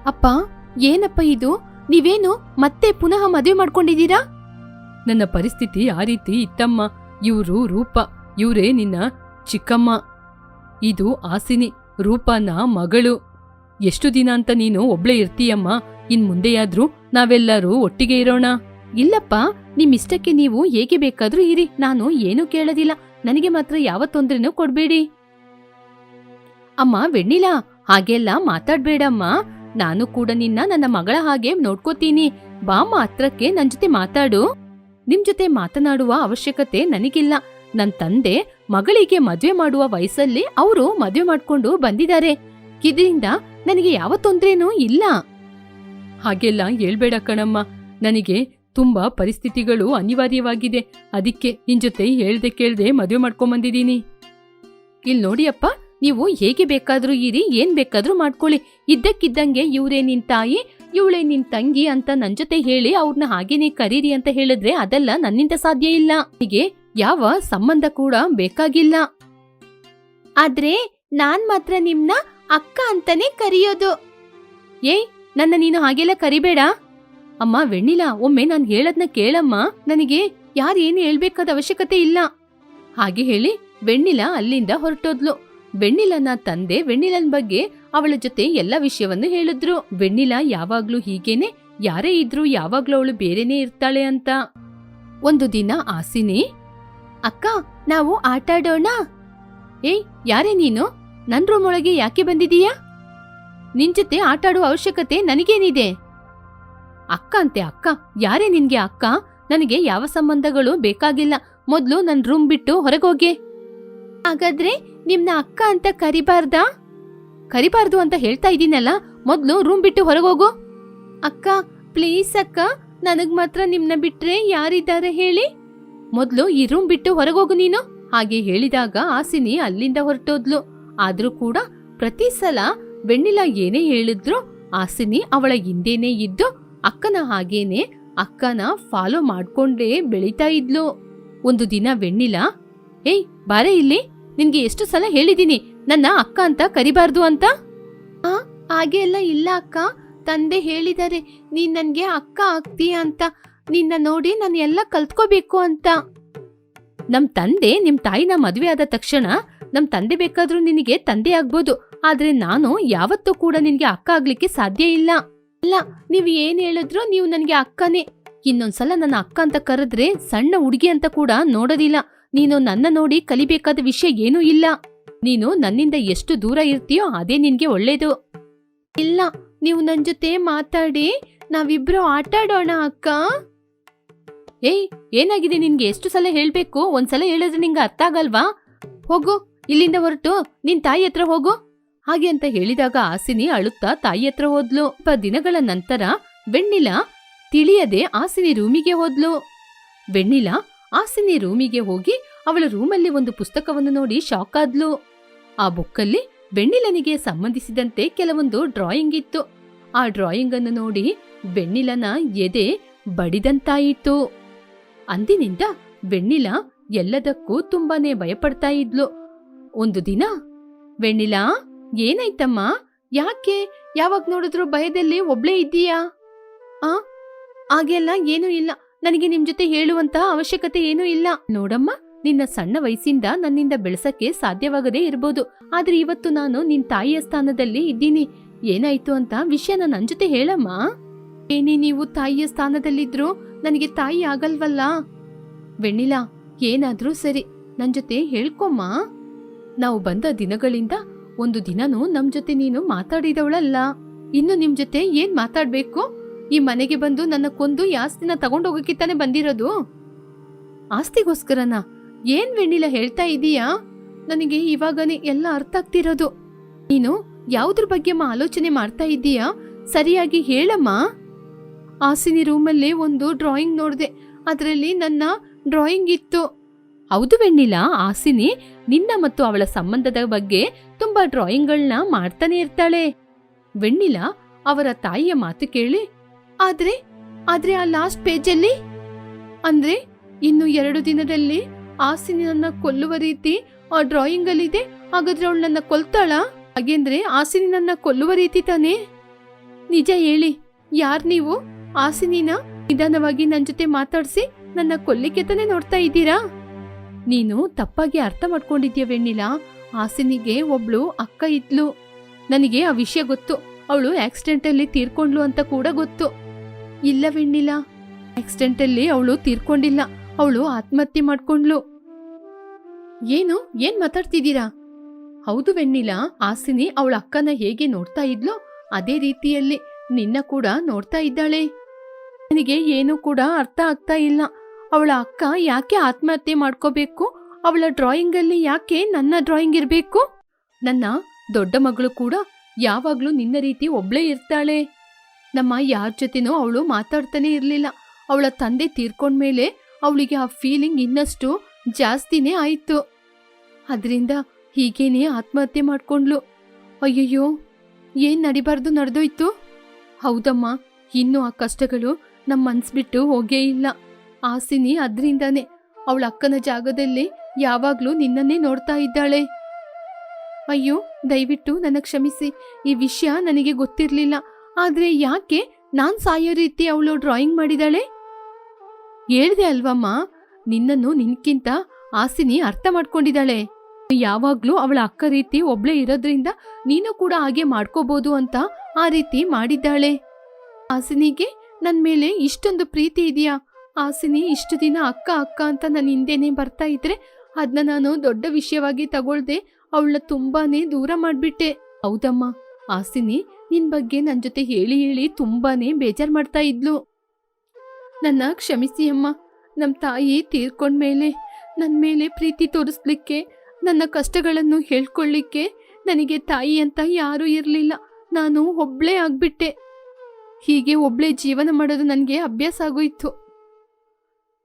Speaker 1: ಅಪ್ಪ ಏನಪ್ಪ ಇದು? ನೀವೇನು ಮತ್ತೆ ಪುನಃ ಮದುವೆ ಮಾಡ್ಕೊಂಡಿದ್ದೀರಾ? ನನ್ನ ಪರಿಸ್ಥಿತಿ ಆ ರೀತಿ ಇತ್ತಮ್ಮ. ಇವರು ರೂಪ. ಇವರೇ ನಿನ್ನ ಚಿಕ್ಕಮ್ಮ. ಇದು ಆಸಿನಿ ರೂಪನ ಮಗಳು. ಎಷ್ಟು ದಿನ ಅಂತ ನೀನು ಒಬ್ಳೆ ಇರ್ತೀಯಮ್ಮ. ಇನ್ ಮುಂದೆಯಾದ್ರೂ ನಾವೆಲ್ಲರೂ ಒಟ್ಟಿಗೆ ಇರೋಣ. ಇಲ್ಲಪ್ಪ ನಿಮ್ ಇಷ್ಟಕ್ಕೆ ನೀವು ಹೇಗೆ ಬೇಕಾದ್ರೂ ಇರಿ. ನಾನು ಏನೂ ಕೇಳೋದಿಲ್ಲ. ನನಗೆ ಮಾತ್ರ ಯಾವ ತೊಂದ್ರೆನೂ ಕೊಡ್ಬೇಡಿ. ಅಮ್ಮ ವೆಣ್ಣಿಲ್ಲ ಹಾಗೆಲ್ಲ ಮಾತಾಡ್ಬೇಡಮ್ಮ. ನಾನು ಕೂಡ ನಿನ್ನ ನನ್ನ ಮಗಳ ಹಾಗೆ ನೋಡ್ಕೋತೀನಿ. ಬಾ ಮಾತ್ರಕ್ಕೆ ನನ್ ಜೊತೆ ಮಾತಾಡು. ನಿಮ್ ಜೊತೆ ಮಾತನಾಡುವ ಅವಶ್ಯಕತೆ ನನಗಿಲ್ಲ. ನನ್ ತಂದೆ ಮಗಳಿಗೆ ಮದ್ವೆ ಮಾಡುವ ವಯಸ್ಸಲ್ಲಿ ಅವರು ಮದ್ವೆ ಮಾಡ್ಕೊಂಡು ಬಂದಿದ್ದಾರೆ. ಇದರಿಂದ ನನಗೆ ಯಾವ ತೊಂದ್ರೆನೂ ಇಲ್ಲ. ಹಾಗೆಲ್ಲ ಹೇಳ್ಬೇಡ ಕಣಮ್ಮ. ನನಗೆ ತುಂಬಾ ಪರಿಸ್ಥಿತಿಗಳು ಅನಿವಾರ್ಯವಾಗಿದೆ. ಅದಕ್ಕೆ ನಿನ್ ಜೊತೆ ಹೇಳ್ದೆ ಕೇಳ್ದೆ ಮದ್ವೆ ಬಂದಿದ್ದೀನಿ ಇಲ್ ನೋಡಿ ಅಪ್ಪ ನೀವು ಹೇಗೆ ಬೇಕಾದರೂ ಇರಿ, ಏನ್ ಬೇಕಾದರೂ ಮಾಡ್ಕೊಳ್ಳಿ. ಇದ್ದಕ್ಕಿದ್ದಂಗೆ ಇವರೇ ನಿನ್ ತಾಯಿ, ಇವಳೇ ನಿನ್ ತಂಗಿ ಅಂತ ನನ್ ಜೊತೆ ಹೇಳಿ ಅವ್ರನ್ನ ಹಾಗೇನೆ ಕರೀರಿ ಅಂತ ಹೇಳಿದ್ರೆ ಅದೆಲ್ಲ ನನ್ನಿಂದ ಸಾಧ್ಯ ಇಲ್ಲ. ಹೀಗೆ ಯಾವ ಸಂಬಂಧ ಕೂಡ ಬೇಕಾಗಿಲ್ಲ. ಆದ್ರೆ ನಾನ್ ಮಾತ್ರ ನಿಮ್ನ ಅಕ್ಕ ಅಂತಾನೆ ಕರೆಯೋದು. ಏಯ್, ನನ್ನ ನೀನು ಹಾಗೆಲ್ಲ ಕರಿಬೇಡ. ಅಮ್ಮ, ವೆಣ್ಣಿಲ, ಒಮ್ಮೆ ನಾನು ಹೇಳದ್ನ ಕೇಳಮ್ಮ. ನನಗೆ ಯಾರೇನು ಹೇಳ್ಬೇಕಾದ ಅವಶ್ಯಕತೆ ಇಲ್ಲ. ಹಾಗೆ ಹೇಳಿ ವೆಣ್ಣಿಲ ಅಲ್ಲಿಂದ ಹೊರಟೋದ್ಲು. ವೆಣ್ಣಿಲನ ತಂದೆ ವೆಣ್ಣಿಲನ್ ಬಗ್ಗೆ ಅವಳ ಜೊತೆ ಎಲ್ಲ ವಿಷಯವನ್ನು ಹೇಳಿದ್ರು. ವೆಣ್ಣಿಲ ಯಾವಾಗ್ಲೂ ಹೀಗೇನೆ, ಯಾರೇ ಇದ್ರೂ ಯಾವಾಗ್ಲೂ ಅವಳು ಬೇರೆನೇ ಇರ್ತಾಳೆ ಅಂತ. ಒಂದು ದಿನ ಆಸಿನಿ, ಅಕ್ಕ, ನಾವು ಆಟಾಡೋಣ ಏಯ್, ಯಾರೇ ನೀನು? ನನ್ ರೂಮ್ ಒಳಗೆ ಯಾಕೆ ಬಂದಿದೀಯಾ? ನಿನ್ ಜೊತೆ ಆಟಾಡೋ ಅವಶ್ಯಕತೆ ನನಗೇನಿದೆ. ಅಕ್ಕ ಅಂತೆ, ಅಕ್ಕ, ಯಾರೇ ನಿನ್ಗೆ ಅಕ್ಕ? ನನಗೆ ಯಾವ ಸಂಬಂಧಗಳು ಬೇಕಾಗಿಲ್ಲ. ಮೊದ್ಲು ನನ್ ರೂಮ್ ಬಿಟ್ಟು ಹೊರಗೋಗೆ. ಹಾಗಾದ್ರೆ ನಿಮ್ನ ಅಕ್ಕ ಅಂತ ಕರಿಬಾರ್ದಾ? ಕರಿಬಾರ್ದು ಅಂತ ಹೇಳ್ತಾ ಇದ್ದೀನಲ್ಲ ಮೊದ್ಲು ರೂಮ್ ಬಿಟ್ಟು ಹೊರಗೋಗು. ಅಕ್ಕ ಪ್ಲೀಸ್ ಅಕ್ಕ, ನನಗ್ ಮಾತ್ರ ನಿಮ್ನ ಬಿಟ್ರೆ ಯಾರಿದ್ದಾರೆ ಹೇಳಿ? ಮೊದ್ಲು ಈ ರೂಮ್ ಬಿಟ್ಟು ಹೊರಗೋಗು ನೀನು. ಹಾಗೆ ಹೇಳಿದಾಗ ಆಸಿನಿ ಅಲ್ಲಿಂದ ಹೊರಟೋದ್ಲು. ಆದ್ರೂ ಕೂಡ ಪ್ರತಿ ಸಲ ಬೆಣ್ಣಿಲ ಏನೇ ಹೇಳಿದ್ರು ಆಸಿನಿ ಅವಳ ಹಿಂದೇನೆ ಇದ್ದು ಅಕ್ಕನ ಹಾಗೇನೆ ಅಕ್ಕನ ಫಾಲೋ ಮಾಡ್ಕೊಂಡೇ ಬೆಳೀತಾ ಇದ್ಲು. ಒಂದು ದಿನ ವೆಣ್ಣಿಲ ಏಯ್ ಬಾರೆ ಇಲ್ಲಿ. ನಿನ್ಗೆ ಎಷ್ಟು ಸಲ ಹೇಳಿದೀನಿ ನನ್ನ ಅಕ್ಕ ಅಂತ ಕರಿಬಾರ್ದು ಅಂತ? ಆ ಹಾಗೆ ಎಲ್ಲ ಇಲ್ಲ ಅಕ್ಕ. ತಂದೆ ಹೇಳಿದ್ದಾರೆ ನೀನ್ ನನ್ಗೆ ಅಕ್ಕ ಆಗ್ತೀಯ ಅಂತ. ನಿನ್ನ ನೋಡಿ ನಾನು ಎಲ್ಲ ಕಲ್ತ್ಕೋಬೇಕು ಅಂತ. ನಮ್ ತಂದೆ ನಿಮ್ ತಾಯಿನ ಮದ್ವೆ ಆದ ತಕ್ಷಣ ನಮ್ ತಂದೆ ಬೇಕಾದ್ರೂ ನಿನಗೆ ತಂದೆ ಆಗ್ಬೋದು. ಆದ್ರೆ ನಾನು ಯಾವತ್ತೂ ಕೂಡ ನಿನ್ಗೆ ಅಕ್ಕ ಆಗ್ಲಿಕ್ಕೆ ಸಾಧ್ಯ ಇಲ್ಲ. ಇಲ್ಲ ನೀವ್ ಏನ್ ಹೇಳಿದ್ರು ನೀವು ನನ್ಗೆ ಅಕ್ಕನೇ. ಇನ್ನೊಂದ್ಸಲ ನನ್ನ ಅಕ್ಕ ಅಂತ ಕರೆದ್ರೆ ಸಣ್ಣ ಹುಡುಗಿ ಅಂತ ಕೂಡ ನೋಡೋದಿಲ್ಲ. ನೀನು ನನ್ನ ನೋಡಿ ಕಲಿಬೇಕಾದ ವಿಷಯ ಏನೂ ಇಲ್ಲ. ನೀನು ನನ್ನಿಂದ ಎಷ್ಟು ದೂರ ಇರ್ತೀಯೋ ಅದೇ ನಿನ್ಗೆ ಒಳ್ಳೇದು. ಇಲ್ಲ, ನೀವು ನನ್ ಜೊತೆ ಮಾತಾಡಿ, ನಾವಿಬ್ರು ಆಟಾಡೋಣ ಅಕ್ಕ. ಏಯ್, ಏನಾಗಿದೆ ನಿನ್ಗೆ? ಎಷ್ಟು ಸಲ ಹೇಳ್ಬೇಕು? ಒಂದ್ಸಲ ಹೇಳಿದ್ರೆ ನಿಂಗೆ ಅರ್ಥ ಆಗಲ್ವಾ? ಹೋಗು, ಇಲ್ಲಿಂದ ಹೊರಟು, ನಿನ್ ತಾಯಿ ಹತ್ರ ಹೋಗು. ಹಾಗೆ ಅಂತ ಹೇಳಿದಾಗ ಆಸಿನಿ ಅಳುತ್ತಾ ತಾಯಿ ಹತ್ರ ಹೋದ್ಲು. ಸ್ವಲ್ಪ ದಿನಗಳ ನಂತರ ಬೆಣ್ಣಿಲ ತಿಳಿಯದೆ ಆಸಿನಿ ರೂಮಿಗೆ ಹೋದ್ಲು. ಬೆಣ್ಣಿಲ ಆಸಿನಿ ರೂಮಿಗೆ ಹೋಗಿ ಅವಳ ರೂಮಲ್ಲಿ ಒಂದು ಪುಸ್ತಕವನ್ನು ನೋಡಿ ಶಾಕ್ ಆದ್ಲು. ಆ ಬುಕ್ಕಲ್ಲಿ ಬೆಣ್ಣಿಲನಿಗೆ ಸಂಬಂಧಿಸಿದಂತೆ ಕೆಲವೊಂದು ಡ್ರಾಯಿಂಗ್ ಇತ್ತು. ಆ ಡ್ರಾಯಿಂಗ್ ಅನ್ನು ನೋಡಿ ಬೆಣ್ಣಿಲನ ಎದೆ ಬಡಿದಂತಾಯಿತು. ಅಂದಿನಿಂದ ಬೆಣ್ಣಿಲ ಎಲ್ಲದಕ್ಕೂ ತುಂಬಾನೇ ಭಯಪಡ್ತಾ ಇದ್ಲು. ಒಂದು ದಿನ ಬೆಣ್ಣಿಲ ಏನಾಯ್ತಮ್ಮ? ಯಾಕೆ? ಯಾವಾಗ ನೋಡಿದ್ರು ಭಯದಲ್ಲಿ ಒಬ್ಳೇ ಇದ್ದೀಯಾ? ಆ, ಹಾಗೆಲ್ಲ ಏನೂ ಇಲ್ಲ. ನನಗೆ ನಿಮ್ ಜೊತೆ ಹೇಳುವಂತಹ ಅವಶ್ಯಕತೆ ಏನೂ ಇಲ್ಲ. ನೋಡಮ್ಮ, ನಿನ್ನ ಸಣ್ಣ ವಯಸ್ಸಿಂದ ನನ್ನಿಂದ ಬೆಳೆಸಕ್ಕೆ ಸಾಧ್ಯವಾಗದೇ ಇರಬಹುದು ಆದ್ರೆ ಇವತ್ತು ನಾನು ನಿನ್ ತಾಯಿಯ ಸ್ಥಾನದಲ್ಲಿ ಇದ್ದೀನಿ. ಏನಾಯ್ತು ಅಂತ ವಿಷಯನ ನನ್ನ ಜೊತೆ ಹೇಳಮ್ಮ. ಏನೇ ನೀವು ತಾಯಿಯ ಸ್ಥಾನದಲ್ಲಿದ್ರು ನನಗೆ ತಾಯಿ ಆಗಲ್ವಲ್ಲ? ವೆಣ್ಣಿಲಾ, ಏನಾದ್ರೂ ಸರಿ. ನನ್ ಜೊತೆ ಹೇಳ್ಕೊಮ್ಮ. ನಾವು ಬಂದ ದಿನಗಳಿಂದ ಒಂದು ದಿನನೂ ನಮ್ ಜೊತೆ ನೀನು ಮಾತಾಡಿದವಳಲ್ಲ. ಇನ್ನು ನಿಮ್ ಜೊತೆ ಏನ್ ಮಾತಾಡ್ಬೇಕು? ಈ ಮನೆಗೆ ಬಂದು ನನ್ನ ಕೊಂದು ಈ ಆಸ್ತಿನ ತಗೊಂಡೋಗಕ್ಕಿತ್ತಾನೆ ತಾನೇ ಬಂದಿರೋದು? ಆಸ್ತಿಗೋಸ್ಕರನ? ಏನ್ ವೆಣ್ಣಿಲ ಹೇಳ್ತಾ ಇದೀಯಾ? ನನಗೆ ಇವಾಗನೇ ಎಲ್ಲ ಅರ್ಥ ಆಗ್ತಿರೋದು. ನೀನು ಯಾವ್ದ್ರ ಬಗ್ಗೆ ಆಲೋಚನೆ ಮಾಡ್ತಾ ಇದ್ದೀಯಾ ಸರಿಯಾಗಿ ಹೇಳಮ್ಮ. ಆಸಿನಿ ರೂಮಲ್ಲಿ ಒಂದು ಡ್ರಾಯಿಂಗ್ ನೋಡಿದೆ. ಅದರಲ್ಲಿ ನನ್ನ ಡ್ರಾಯಿಂಗ್ ಇತ್ತು. ಹೌದು ವೆಣ್ಣಿಲ ಆಸಿನಿ ನಿನ್ನ ಮತ್ತು ಅವಳ ಸಂಬಂಧದ ಬಗ್ಗೆ ತುಂಬಾ ಡ್ರಾಯಿಂಗ್ಗಳನ್ನ ಮಾಡ್ತಾನೆ ಇರ್ತಾಳೆ. ವೆಣ್ಣಿಲ, ಅವರ ತಾಯಿಯ ಮಾತು ಕೇಳಿ ಆದ್ರೆ ಆದ್ರೆ ಆ ಲಾಸ್ಟ್ ಪೇಜಲ್ಲಿ ಅಂದ್ರೆ, ಇನ್ನು ಎರಡು ದಿನದಲ್ಲಿ ಆಸಿನನ್ನ ನನ್ನ ಕೊಲ್ಲುವ ರೀತಿ ಆ ಡ್ರಾಯಿಂಗ್ ಅಲ್ಲಿದೆ ಹಾಗಾದ್ರೆ ಅವಳು ನನ್ನ ಕೊಲ್ತಾಳ? ಹಾಗೇಂದ್ರೆ ಆಸಿನಿ ನನ್ನ ಕೊಲ್ಲುವ ರೀತಿ ತಾನೇ? ನಿಜ ಹೇಳಿ, ಯಾರ್ ನೀವು? ಆಸಿನಿನ ನಿಧಾನವಾಗಿ ನನ್ ಜೊತೆ ಮಾತಾಡ್ಸಿ ನನ್ನ ಕೊಲ್ಲಿಕ್ಕೆ ತಾನೇ ನೋಡ್ತಾ ಇದ್ದೀರಾ? ನೀನು ತಪ್ಪಾಗಿ ಅರ್ಥ ಮಾಡ್ಕೊಂಡಿದ್ಯ ವೆಣ್ಣಿಲ? ಆಸಿನಿಗೆ ಒಬ್ಳು ಅಕ್ಕ ಇದ್ಲು. ನನಗೆ ಆ ವಿಷಯ ಗೊತ್ತು. ಅವಳು ಆಕ್ಸಿಡೆಂಟಲ್ಲಿ ತೀರ್ಕೊಂಡ್ಲು ಅಂತ ಕೂಡ ಗೊತ್ತು. ಇಲ್ಲ ವೆಣ್ಣಿಲ ಆಕ್ಸಿಡೆಂಟಲ್ಲಿ ಅವಳು ತೀರ್ಕೊಂಡಿಲ್ಲ. ಅವಳು ಆತ್ಮಹತ್ಯೆ ಮಾಡ್ಕೊಂಡ್ಲು ಏನು? ಏನ್ ಮಾತಾಡ್ತಿದ್ದೀರಾ? ಹೌದು ವೆಣ್ಣಿಲ ಆಸಿನಿ ಅವಳ ಅಕ್ಕನ ಹೇಗೆ ನೋಡ್ತಾ ಇದ್ಲೋ ಅದೇ ರೀತಿಯಲ್ಲಿ ನಿನ್ನ ಕೂಡ ನೋಡ್ತಾ ಇದ್ದಾಳೆ. ನನಗೆ ಏನೂ ಕೂಡ ಅರ್ಥ ಆಗ್ತಾ ಇಲ್ಲ. ಅವಳ ಅಕ್ಕ ಯಾಕೆ ಆತ್ಮಹತ್ಯೆ ಮಾಡ್ಕೋಬೇಕು? ಅವಳ ಡ್ರಾಯಿಂಗ್ ಅಲ್ಲಿ ಯಾಕೆ ನನ್ನ ಡ್ರಾಯಿಂಗ್ ಇರಬೇಕು? ನನ್ನ ದೊಡ್ಡ ಮಗಳು ಕೂಡ ಯಾವಾಗ್ಲೂ ನಿನ್ನ ರೀತಿ ಒಬ್ಳೇ ಇರ್ತಾಳೆ. ನಮ್ಮ ಯಾರ ಜೊತೆನೂ ಅವಳು ಮಾತಾಡ್ತಾನೆ ಇರಲಿಲ್ಲ. ಅವಳ ತಂದೆ ತೀರ್ಕೊಂಡ್ಮೇಲೆ ಅವಳಿಗೆ ಆ ಫೀಲಿಂಗ್ ಇನ್ನಷ್ಟು ಜಾಸ್ತಿನೇ ಆಯಿತು. ಅದರಿಂದ ಹೀಗೇನೆ ಆತ್ಮಹತ್ಯೆ ಮಾಡ್ಕೊಂಡ್ಲು. ಅಯ್ಯಯ್ಯೋ, ಏನ್ ನಡಿಬಾರ್ದು ನಡೆದೋಯ್ತು? ಹೌದಮ್ಮ, ಇನ್ನು ಆ ಕಷ್ಟಗಳು ನಮ್ಮ ಮನ್ಸ್ಬಿಟ್ಟು ಹೋಗೇ ಇಲ್ಲ. ಆಸಿನಿ ಅದ್ರಿಂದಾನೆ ಅವಳ ಅಕ್ಕನ ಜಾಗದಲ್ಲಿ ಯಾವಾಗಲೂ ನಿನ್ನನ್ನೇ ನೋಡ್ತಾ ಇದ್ದಾಳೆ. ಅಯ್ಯೋ, ದಯವಿಟ್ಟು ನನ್ನ ಕ್ಷಮಿಸಿ. ಈ ವಿಷಯ ನನಗೆ ಗೊತ್ತಿರ್ಲಿಲ್ಲ. ಆದ್ರೆ ಯಾಕೆ ನಾನ್ ಸಾಯೋ ರೀತಿ ಅವಳು ಡ್ರಾಯಿಂಗ್ ಮಾಡಿದಾಳೆ? ಹೇಳ್ದೆ ಅಲ್ವಮ್ಮ, ನಿನ್ನನ್ನು ನಿನ್ಕಿಂತ ಆಸಿನಿ ಅರ್ಥ ಮಾಡ್ಕೊಂಡಿದ್ದಾಳೆ ಯಾವಾಗ್ಲೂ ಅವಳ ಅಕ್ಕ ರೀತಿ ಒಬ್ಳೆ ಇರೋದ್ರಿಂದ ನೀನು ಕೂಡ ಹಾಗೆ ಮಾಡ್ಕೋಬಹುದು ಅಂತ ಆ ರೀತಿ ಮಾಡಿದ್ದಾಳೆ. ಆಸಿನಿಗೆ ನನ್ ಮೇಲೆ ಇಷ್ಟೊಂದು ಪ್ರೀತಿ ಇದೆಯಾ? ಆಸಿನಿ ಇಷ್ಟು ದಿನ ಅಕ್ಕ ಅಕ್ಕ ಅಂತ ನನ್ನ ಹಿಂದೆನೆ ಬರ್ತಾ ಇದ್ರೆ ಅದನ್ನ ನಾನು ದೊಡ್ಡ ವಿಷಯವಾಗಿ ತಗೊಳ್ದೆ ಅವಳ ತುಂಬಾನೇ ದೂರ ಮಾಡ್ಬಿಟ್ಟೆ. ಹೌದಮ್ಮ. ಆಸಿನಿ ನಿನ್ ಬಗ್ಗೆ ನನ್ ಜೊತೆ ಹೇಳಿ ಹೇಳಿ ತುಂಬಾನೇ ಬೇಜಾರ್ ಮಾಡ್ತಾ ಇದ್ಲು. ನನ್ನ ಕ್ಷಮಿಸಿ ಅಮ್ಮ. ನಮ್ ತಾಯಿ ತೀರ್ಕೊಂಡ್ಮೇಲೆ ನನ್ ಮೇಲೆ ಪ್ರೀತಿ ತೋರಿಸ್ಲಿಕ್ಕೆ, ನನ್ನ ಕಷ್ಟಗಳನ್ನು ಹೇಳ್ಕೊಳ್ಳಿಕ್ಕೆ ನನಗೆ ತಾಯಿ ಅಂತ ಯಾರೂ ಇರಲಿಲ್ಲ. ನಾನು ಒಬ್ಳೆ ಆಗ್ಬಿಟ್ಟೆ. ಹೀಗೆ ಒಬ್ಳೆ ಜೀವನ ಮಾಡೋದು ನನಗೆ ಅಭ್ಯಾಸ ಆಗೋಯ್ತು.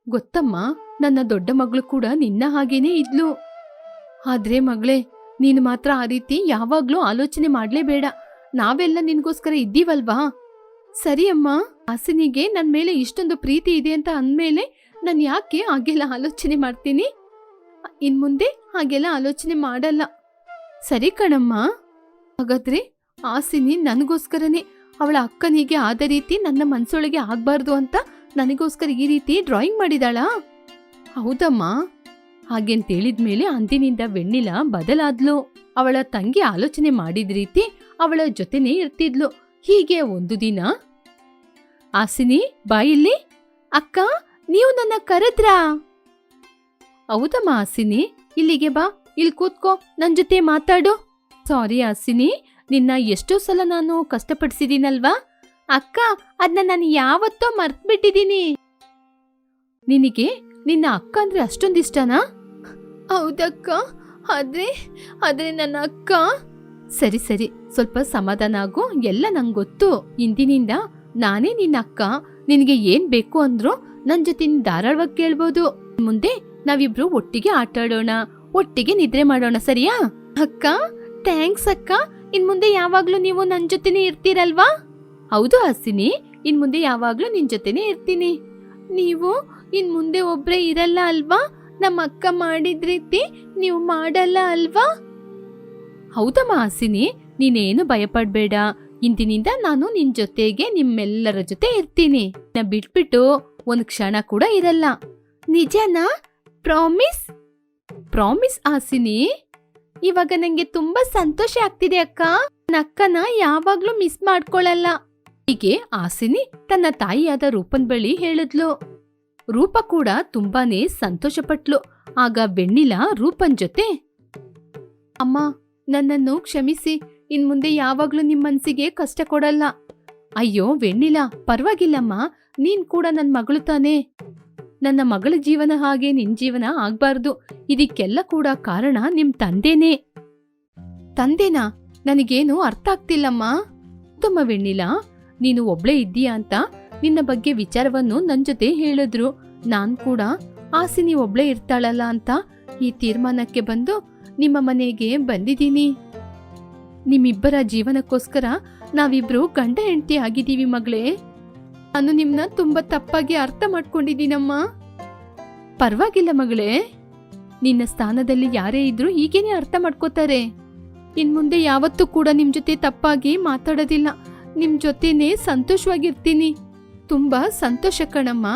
Speaker 1: ಗೊತ್ತಮ್ಮ, ನನ್ನ ದೊಡ್ಡ ಮಗಳು ಕೂಡ ನಿನ್ನ ಹಾಗೇನೇ ಇದ್ಲು. ಆದ್ರೆ ಮಗಳೇ ನೀನು ಮಾತ್ರ ಆ ರೀತಿ ಯಾವಾಗ್ಲೂ ಆಲೋಚನೆ ಮಾಡ್ಲೇಬೇಡ ನಾವೆಲ್ಲ ನಿನ್ಗೋಸ್ಕರ ಇದ್ದೀವಲ್ವಾ? ಸರಿ ಅಮ್ಮ. ಹಾಸಿನಿಗೆ ನನ್ನ ಮೇಲೆ ಇಷ್ಟೊಂದು ಪ್ರೀತಿ ಇದೆ ಅಂತ ಅಂದಮೇಲೆ ನಾನು ಯಾಕೆ ಹಾಗೆಲ್ಲ ಆಲೋಚನೆ ಮಾಡ್ತೀನಿ? ಇನ್ ಮುಂದೆ ಹಾಗೆಲ್ಲ ಆಲೋಚನೆ ಮಾಡಲ್ಲ. ಸರಿ ಕಣಮ್ಮ. ಹಾಗಾದ್ರೆ ಆಸಿನಿ ನನಗೋಸ್ಕರನೇ ಅವಳ ಅಕ್ಕನಿಗೆ ಆದ ರೀತಿ ನನ್ನ ಮನಸ್ಸೊಳಗೆ ಆಗ್ಬಾರ್ದು ಅಂತ ನನಗೋಸ್ಕರ ಈ ರೀತಿ ಡ್ರಾಯಿಂಗ್ ಮಾಡಿದಾಳಾ? ಹೌದಮ್ಮ. ಹಾಗೆಂತ ಮೇಲೆ ಅಂದಿನಿಂದ ವೆಣ್ಣಿಲ ಬದಲಾದ್ಲು. ಅವಳ ತಂಗಿ ಆಲೋಚನೆ ಮಾಡಿದ ರೀತಿ ಅವಳ ಜೊತೆನೇ ಇರ್ತಿದ್ಲು. ಹೀಗೆ ಒಂದು ದಿನ, ಆಸಿನಿ ಬಾಯಿಲ್ಲಿ ಅಕ್ಕ, ನೀವು ನನ್ನ ಕರೆದ್ರಾ? ಹೌದಮ್ಮ ಆಸಿನಿ, ಇಲ್ಲಿಗೆ ಬಾ. ಇಲ್ಲಿ ಕೂತ್ಕೋ, ನನ್ ಜೊತೆ ಮಾತಾಡು. ಸಾರಿ ಆಸಿನಿ, ನಿನ್ನ ಎಷ್ಟೋ ಸಲ ನಾನು ಕಷ್ಟಪಡಿಸಿದೀನಲ್ವಾ? ಅಕ್ಕ ಅದನ್ನ ನಾನು ಯಾವತ್ತೋ ಮರ್ತ್ಬಿಟ್ಟಿದೀನಿ. ನಿನಗೆ ನಿನ್ನ ಅಕ್ಕ ಅಂದ್ರೆ ಅಷ್ಟೊಂದು ಇಷ್ಟನಾ? ಹೌದಕ್ಕ ಆದ್ರೆ ಆದ್ರೆ ನನ್ನ ಅಕ್ಕ. ಸರಿ ಸರಿ ಸ್ವಲ್ಪ ಸಮಾಧಾನ ಆಗು ಎಲ್ಲ ನಂಗೆ ಗೊತ್ತು. ಇಂದಿನಿಂದ ನಾನೇ ನಿನ್ನ ಅಕ್ಕ. ನಿನಗೆ ಏನ್ ಬೇಕು ಅಂದ್ರು ನನ್ ಜೊತೆ ನೀನ್ ಧಾರಾಳವಾಗಿ ಕೇಳ್ಬೋದು. ಮುಂದೆ ನಾವಿಬ್ರು ಒಟ್ಟಿಗೆ ಆಟ ಆಡೋಣ ಒಟ್ಟಿಗೆ ನಿದ್ರೆ ಮಾಡೋಣ ಸರಿಯಾ? ಅಕ್ಕ ಥ್ಯಾಂಕ್ಸ್ ಅಕ್ಕ. ಇನ್ ಮುಂದೆ ಯಾವಾಗ್ಲೂ ನೀವು ನನ್ ಜೊತೆನೆ ಇರ್ತೀರಲ್ವಾ? ಹೌದು ಹಸಿನಿ. ಇನ್ ಮುಂದೆ ಯಾವಾಗ್ಲೂ ನಿನ್ ಜೊತೆನೆ ಇರ್ತೀನಿ. ನೀವು ಇನ್ ಮುಂದೆ ಒಬ್ರೇ ಇರಲ್ಲ ಅಲ್ವಾ? ನಮ್ಮ ಅಕ್ಕ ಮಾಡಿದ ರೀತಿ ನೀವು ಮಾಡಲ್ಲ ಅಲ್ವಾ? ಹೌದಮ್ಮ ಹಸಿನಿ ನೀನೇನು ಭಯಪಡ್ಬೇಡ. ಇಂದಿನಿಂದ ನಾನು ನಿನ್ ಜೊತೆಗೆ ನಿಮ್ಮೆಲ್ಲರ ಜೊತೆ ಇರ್ತೀನಿ. ನಾ ಬಿಟ್ಬಿಟ್ಟು ಒಂದ್ ಕ್ಷಣ ಕೂಡ ಇರಲ್ಲ. ನಿಜನಾ? ಪ್ರಾಮಿಸ್? ಪ್ರಾಮಿಸ್ ಹಾಸಿನಿ ಇವಾಗ ನಂಗೆ ತುಂಬಾ ಸಂತೋಷ ಆಗ್ತಿದೆ ಅಕ್ಕ. ನನ್ನ ಅಕ್ಕನ ಯಾವಾಗ್ಲೂ ಮಿಸ್ ಮಾಡ್ಕೊಳಲ್ಲ. ಹೀಗೆ ಆಸಿನಿ ತನ್ನ ತಾಯಿಯಾದ ರೂಪನ್ ಬಳಿ ಹೇಳಿದ್ಲು. ರೂಪ ಕೂಡ ತುಂಬಾನೇ ಸಂತೋಷಪಟ್ಲು. ಆಗ ಬೆಣ್ಣಿಲ ರೂಪನ್ ಜೊತೆ, ಅಮ್ಮ, ನನ್ನನ್ನು ಕ್ಷಮಿಸಿ. ಇನ್ಮುಂದೆ ಯಾವಾಗ್ಲೂ ನಿಮ್ಮ ಮನ್ಸಿಗೆ ಕಷ್ಟ ಕೊಡಲ್ಲ. ಅಯ್ಯೋ ವೆಣ್ಣಿಲ ಪರವಾಗಿಲ್ಲಮ್ಮ. ನೀನ್ ಕೂಡ ನನ್ ಮಗಳು ತಾನೇ. ನನ್ನ ಮಗಳ ಜೀವನ ಹಾಗೆ ನಿನ್ ಜೀವನ ಆಗ್ಬಾರ್ದು. ಇದಕ್ಕೆಲ್ಲ ಕೂಡ ಕಾರಣ ನಿಮ್ ತಂದೆನೇ. ತಂದೆನಾ? ನನಗೇನು ಅರ್ಥ ಆಗ್ತಿಲ್ಲಮ್ಮ. ತುಂಬ ವೆಣ್ಣಿಲ ನೀನು ಒಬ್ಳೇ ಇದ್ದೀಯಾ ಅಂತ ನಿನ್ನ ಬಗ್ಗೆ ವಿಚಾರವನ್ನು ನನ್ ಜೊತೆ ಹೇಳಿದ್ರು. ನಾನ್ ಕೂಡ ಆಸಿನಿ ಒಬ್ಳೆ ಇರ್ತಾಳಲ್ಲ ಅಂತ ಈ ತೀರ್ಮಾನಕ್ಕೆ ಬಂದು ನಿಮ್ಮ ಮನೆಗೆ ಬಂದಿದ್ದೀನಿ. ನಿಮ್ಮಿಬ್ಬರ ಜೀವನಕ್ಕೋಸ್ಕರ ನಾವಿಬ್ರು ಗಂಡ ಹೆಂಡತಿ ಆಗಿದ್ದೀವಿ ಮಗಳೇ. ನಾನು ನಿಮ್ನ ತುಂಬಾ ತಪ್ಪಾಗಿ ಅರ್ಥ ಮಾಡ್ಕೊಂಡಿದ್ದೀನಮ್ಮ. ಪರವಾಗಿಲ್ಲ ಮಗಳೇ. ನಿನ್ನ ಸ್ಥಾನದಲ್ಲಿ ಯಾರೇ ಇದ್ರೂ ಹೀಗೇನೆ ಅರ್ಥ ಮಾಡ್ಕೋತಾರೆ. ಇನ್ ಮುಂದೆ ಯಾವತ್ತೂ ಕೂಡ ನಿಮ್ ಜೊತೆ ತಪ್ಪಾಗಿ ಮಾತಾಡೋದಿಲ್ಲ. ನಿಮ್ ಜೊತೆನೆ ಸಂತೋಷವಾಗಿರ್ತೀನಿ. ತುಂಬಾ ಸಂತೋಷ ಕಣಮ್ಮ.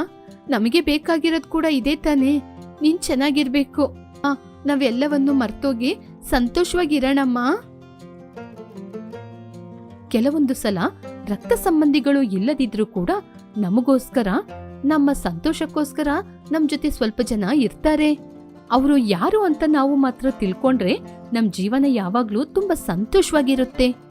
Speaker 1: ನಮಗೆ ಬೇಕಾಗಿರೋದ್ ಕೂಡ ಇದೇ ತಾನೇ. ನೀನ್ ಚೆನ್ನಾಗಿರ್ಬೇಕು. ಆ, ನಾವೆಲ್ಲವನ್ನು ಮರ್ತೋಗಿ ಸಂತೋಷವಾಗಿರೋಣಮ್ಮ. ಕೆಲವೊಂದು ಸಲ ರಕ್ತ ಸಂಬಂಧಿಗಳು ಇಲ್ಲದಿದ್ರೂ ಕೂಡ ನಮಗೋಸ್ಕರ, ನಮ್ಮ ಸಂತೋಷಕ್ಕೋಸ್ಕರ ನಮ್ ಜೊತೆ ಸ್ವಲ್ಪ ಜನ ಇರ್ತಾರೆ. ಅವರು ಯಾರು ಅಂತ ನಾವು ಮಾತ್ರ ತಿಳ್ಕೊಂಡ್ರೆ ನಮ್ ಜೀವನ ಯಾವಾಗ್ಲೂ ತುಂಬಾ ಸಂತೋಷವಾಗಿರುತ್ತೆ.